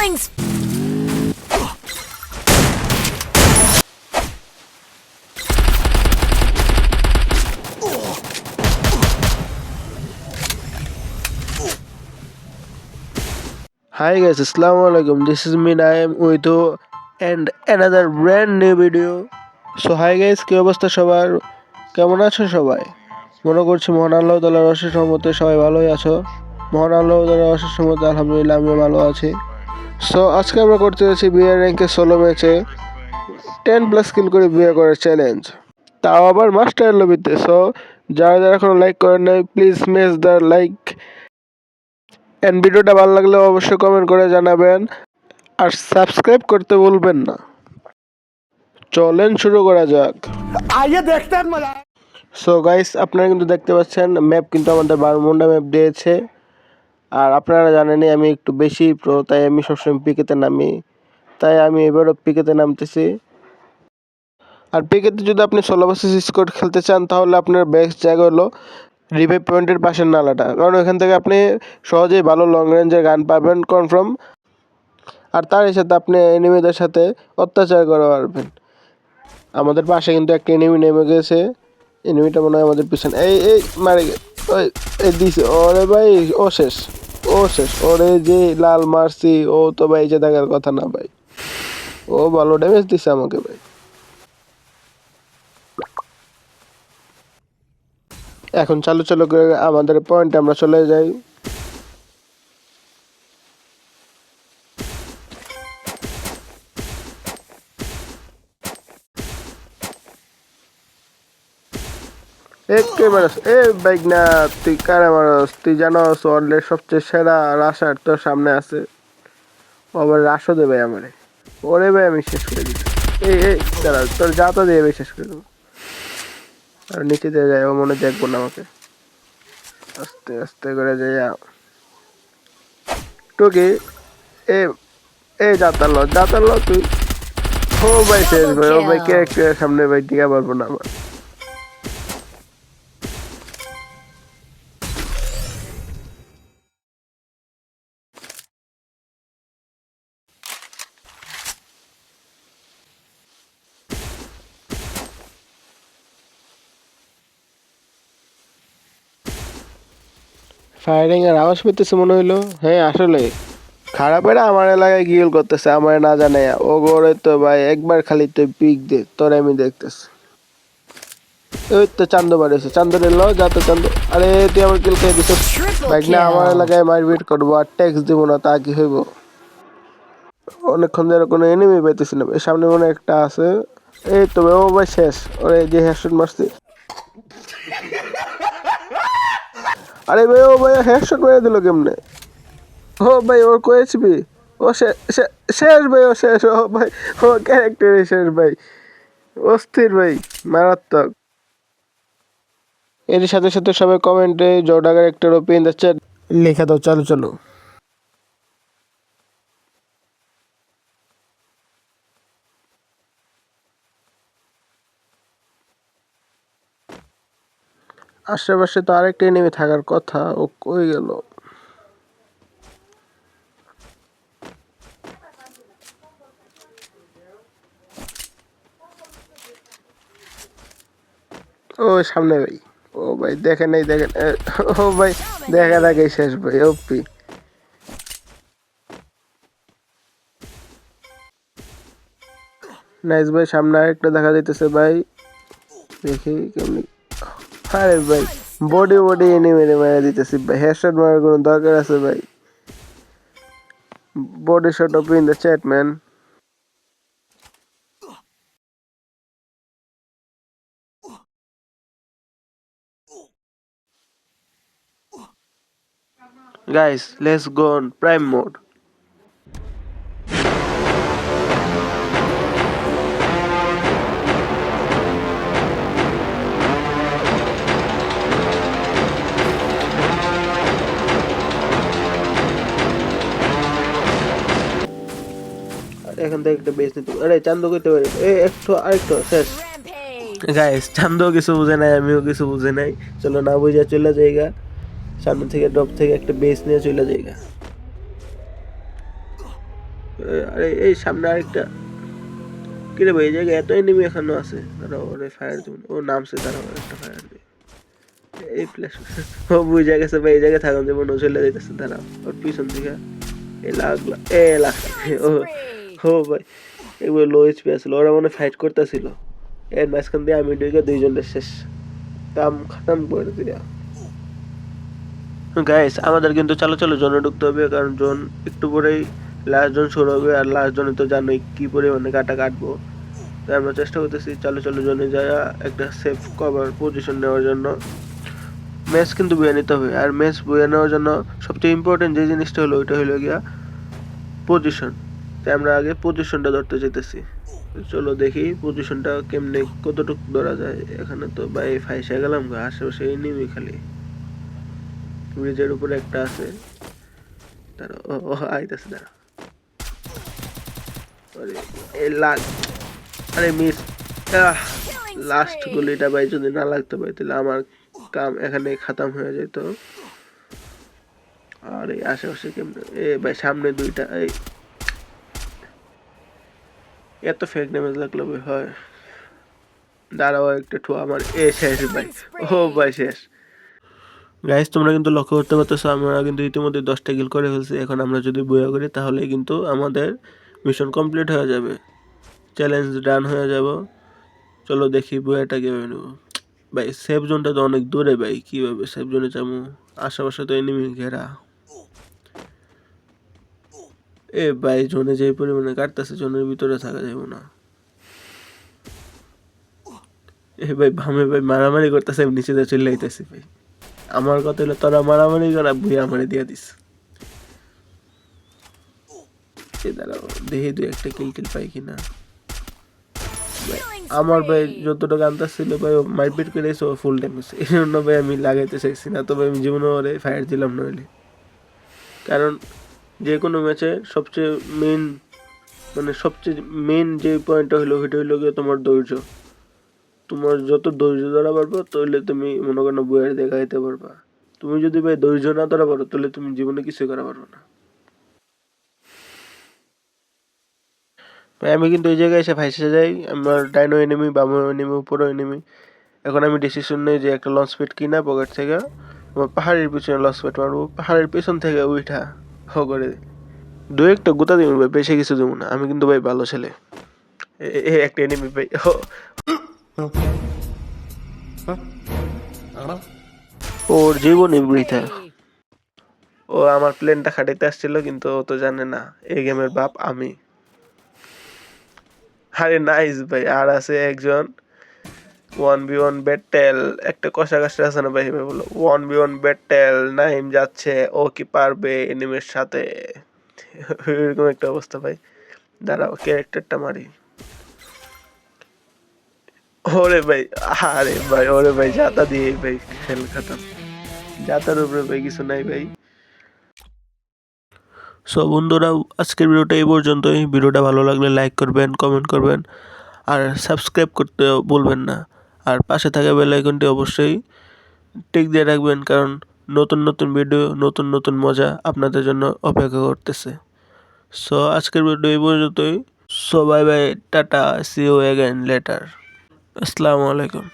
Spree. Hi guys, Assalamu alaikum. This is me Naim with you and another brand new video. So hi guys, কি অবস্থা সবার কেমন আছো সবাই মনে করছি মহান আল্লাহ তালার অশেষ রহমতে সবাই ভালোই আছো মহান আল্লাহ তালার অশেষ রহমতে আলহামদুলিল্লাহ আমিও ভালো আছি সো আজকে আমরা করতে যাচ্ছি বিয়ার র্যাঙ্কে ষোলো ম্যাচে টেন প্লাস কিল করে বিয়ে করার চ্যালেঞ্জ তাও আবার মাস্টার লবিতে। সো যারা যারা এখনও লাইক করেন নাই please smash the like and ভিডিওটা ভালো লাগলে অবশ্যই কমেন্ট করে জানাবেন। আর সাবস্ক্রাইব করতে ভুলবেন না। চলেন শুরু করা যাক। সো গাইস আপনারা কিন্তু দেখতে পাচ্ছেন ম্যাপ কিন্তু আমাদের বারমুন্ডা ম্যাপ দিয়েছে। আর আপনারা জানেনই আমি একটু বেশি প্রো তাই আমি সবসময় পিকেতে নামি, তাই আমি এবারও পিকেতে নামতেছি। আর পিকেতে যদি আপনি ষোলো বাসেস স্কোর খেলতে চান, তাহলে আপনার বেস্ট জায়গা হলো রিভাইভ পয়েন্টের পাশের নালাটা। কারণ এখান থেকে আপনি সহজেই ভালো লং রেঞ্জের গান পাবেন কনফার্ম আর তার সাথে আপনি এনিমিদের সাথে অত্যাচার করতে পারবেন। আমাদের পাশে কিন্তু একটা এনিমি নেমে গেছে। এনিমিটা মনে হয় আমাদের পিছনে। এই এই, মারে গে- ওই এই দিছে, ওরে ভাই, ও শেষ ও শেষ, ওরে যে লাল মারছি, ও তো ভাই যে দেখার কথা না ভাই। ও ভালো ড্যামেজ দিছে আমাকে ভাই। এখন চালু চালু করে আমাদের পয়েন্টে আমরা চলে যাই। একে মারস এ বাইক না তুই কারে মারস? তুই জানোস ওয়ার্ল্ডের সবচেয়ে সেরা রাশার তোর সামনে আছে। আবার রাশও দেবে আমারে। ওরে ভাই আমি শেষ করে দিচ্ছি। এই এই দাঁড়া তোর যাতা দিয়ে আমি শেষ করে দেবো। আর নিচে দিয়ে যায় ও মনে দেখব না আমাকে। আস্তে আস্তে করে যাই টুকি এ এ যাতালো যাতালো তুই। ও ভাই শেষ ভাই ও ভাই কে? সামনে ভাই টিকা পারব না আমার। ফায়ারিং এর আওয়াজ পেতেছে মনে হইল। হ্যাঁ আসলে। খারাপের আমার এলাকায় গিয়েল করতেছে আমার না জানে ও গড়ে তো ভাই, একবার খালি তুই পিক দে, তোর আমি দেখতেছি। ওই তো চান্দ বাড়িয়েছে চান্দ ল, যা তো চান্দ। আরে, তুই আমার কিল খেয়ে দিছিস। বাইক না, আমার এলাকায় মারপিট করব আর ট্যাক্স দিব না, তা কি হইব? অনেকক্ষণ ধরে কোনো এনিমি পাইতেছি না। সামনে মনে একটা আছে। এই তো, ও ভাই, শেষ। ওরে, যে হেডশট মারছি। আরে ভাই, ও ভাই হেডশট মেরে দিল কেমনে? ও ভাই, ওর কয়েছিবি ও শেষ ভাই, ও শেষ, ও ভাই, ও ক্যারেক্টার শেষ ভাই। অস্থির ভাই, মারাত্মক। এর সাথে সাথে সবাই কমেন্টে জোডা ক্যারেক্টার ওপেন দ্য লেখা দাও, চলো, চালু। আশেপাশে তো আরেকটা এনিমি থাকার কথা, ও কই গেল? ও সামনে ভাই, ও ভাই দেখে নাই, দেখেন ও ভাই দেখা আগে শেষ ভাই, ওপি। নাইস ভাই, সামনে আরেকটা দেখা যাইতেছে ভাই। দেখি কেমনি আরে ভাই বডি বডি এনে মেরে মেরে দিতেছি ভাই। হেডশট মারার কোনো দরকার আছে ভাই? Body shot off in the chat man Guys, let's go on prime mode. এখান থেকে একটা বেশ নিতে আরে চান্দ করতে পারি। এ, একটু, আরেকটু, শেষ. গাইস চান্দও কিছু বুঝে নাই, আমিও কিছু বুঝে নাই। চলো না বুঝে চলে যাইগা। সামনে থেকে ড্রপ থেকে একটা বেস নিয়ে চলে যাইগা। আরে, এই সামনে আরেকটা। কিরে ভাই, এই জায়গায় এত এনিমি এখনও আছে? দাঁড়াও, ওরে ফায়ার দিন ও নামছে, দাঁড়াও, একটা ফায়ার দিই এই প্লেস ও বুঝে গেছে ভাই, এই জায়গায় থাকুন যেমন ও চলে যাইতেছে, দাঁড়াও। ওর পিছন দিকে। এ লাগল এ লাগছে ও ও ভাই, এগুলো লো এইচপি আসলো ওরা মনে ফাইট করতেছিল। এর মাঝখান দিয়ে আমি ঢুকে দুইজনের শেষ কাম খাতাম করে দিয়া। গাইস আমাদের কিন্তু চালো চালো জোনে ঢুকতে হবে, কারণ জোন একটু পরেই লাস্ট জন শুরু হবে, আর লাস্ট জনে তো জানোই কি পরিমাণে কাটা কাটবো। তাই আমরা চেষ্টা করতেছি চালো চালো জোনে যাওয়া একটা সেফ কভার পজিশন নেওয়ার জন্য। ম্যাচ কিন্তু বয়ে নিতে হবে, আর ম্যাচ বয়ে নেওয়ার জন্য সবচেয়ে ইম্পর্টেন্ট যে জিনিসটা হলো, ওইটা হলো গিয়া পজিশন তাই আমরা আগে পজিশনটা ধরতে যেতেছি চলো দেখি পজিশনটা কেমনে কতটুকু ধরা যায়। এখানে তো ভাই ফাইসে গেলাম গো, আশেপাশে নিবি খালি। ব্রিজের উপরে একটা আছে। তারা ও আইতাছে দাঁড়া। আরে এ মিস লাস্ট গুলিটা ভাই যদি না লাগতো ভাই তাহলে আমার কাম এখানে খাতাম হয়ে যেত। আর এই আশেপাশে কেমনে এ ভাই সামনে দুইটা এই এত ফেক ড্যামেজ লাগল হয় দাঁড়াও একটু, ঠো, আমার এ শেষ ভাই ও ভাই, শেষ। গাইস তোমরা কিন্তু লক্ষ্য করতে পারতেছো, আমরা কিন্তু ইতিমধ্যে দশটা কিল করে ফেলছি। এখন আমরা যদি বইয়া করি তাহলে কিন্তু আমাদের মিশন কমপ্লিট হয়ে যাবে। চ্যালেঞ্জ ডান হয়ে যাব। চলো দেখি বইয়াটা কীভাবে নেব। ভাই সেফ জোনটা তো অনেক দূরে, ভাই। কীভাবে সেফ জোনে যাব? আশেপাশে তো এনিমি ঘেরা। এ ভাই, জোনে যে পরিমাণে কাটতেছে, জোনের ভিতরে থাকা যাবে না। এ ভাই, ভামে ভাই, মারামারি করতেছে, আমি চলে আইতেছি ভাই। আমার কথা হলো, তোরা মারামারি করা বুই আমারে দিয়ে দিস। দাঁড়াও, দেখি দুই একটা কিল পাই কিনা। আমার ভাই যতটুকু আন্দাজ ছিল ভাই মারপিট করে এসে ফুল ড্যামেজ এই জন্য ভাই আমি লাগাইতে চাইছি না তো ভাই আমি জীবনে ফায়ার দিলাম নইলে। কারণ যে কোনো ম্যাচে সবচেয়ে মেন মানে সবচেয়ে মেন যে পয়েন্টটা হলো, সেটা হলো গিয়ে তোমার ধৈর্য। তোমার যত ধৈর্য ধরা পারব, তাহলে তুমি মনে করো বইয়ের দেখাইতে পারবা। তুমি যদি ভাই ধৈর্য না ধরা পারো, তাহলে তুমি জীবনে কিছু করা পারবে না। ভাই, আমি কিন্তু এই জায়গায় এসে ফাইসে যাই। আমার ডাইনো এনিমি বামো এনিমি উপরও এনিমি এখন আমি ডিসিশন নেই যে একটা লঞ্চ পেট কিনা পকেট থেকে। আমার পাহাড়ের পিছনে লঞ্চ পেট মারবো। পাহাড়ের পিছন থেকে উঠা হ করে দু একটা গোতা দিব ভাই, বেশি কিছু দেবো না। আমি কিন্তু ভাই ভালো ছেলে। এ- এ একটা এনিমি ভাই ওর জীবনই বৃথা। ও আমার প্লেনটা খাটাইতে আসছিল, কিন্তু ও তো জানে না এই গেমের বাপ আমি। আরে নাইস ভাই, আর আছে একজন। ওয়ান বি ওয়ান ব্যাটেল একটা কষা কষা আছে না ভাই বলো ওয়ান বি ওয়ান ব্যাটেল নাইম যাচ্ছে, ও কি পারবে এনিমের সাথে? এরকম একটা অবস্থা ভাই। দাঁড়াও, ক্যারেক্টারটা মারি। ওরে ভাই, আরে ভাই, ওরে ভাই, যাতা দিয়ে ভাই খেল খাতাম। যাতার উপরে ভাই কিছু নাই ভাই। সো বন্ধুরা, আজকের ভিডিওটা এই পর্যন্তই। ভিডিওটা ভালো লাগলে লাইক করবেন কমেন্ট করবেন, আর সাবস্ক্রাইব করতে বলবেন না। আর পাশে থাকা বেল আইকনটি অবশ্যই টিক দিয়ে রাখবেন কারণ নতুন নতুন ভিডিও নতুন নতুন মজা আপনাদের জন্য অপেক্ষা করতেছে। সো আজকের ভিডিও এই পর্যন্তই। So bye bye tata see you again later আসসালামু আলাইকুম।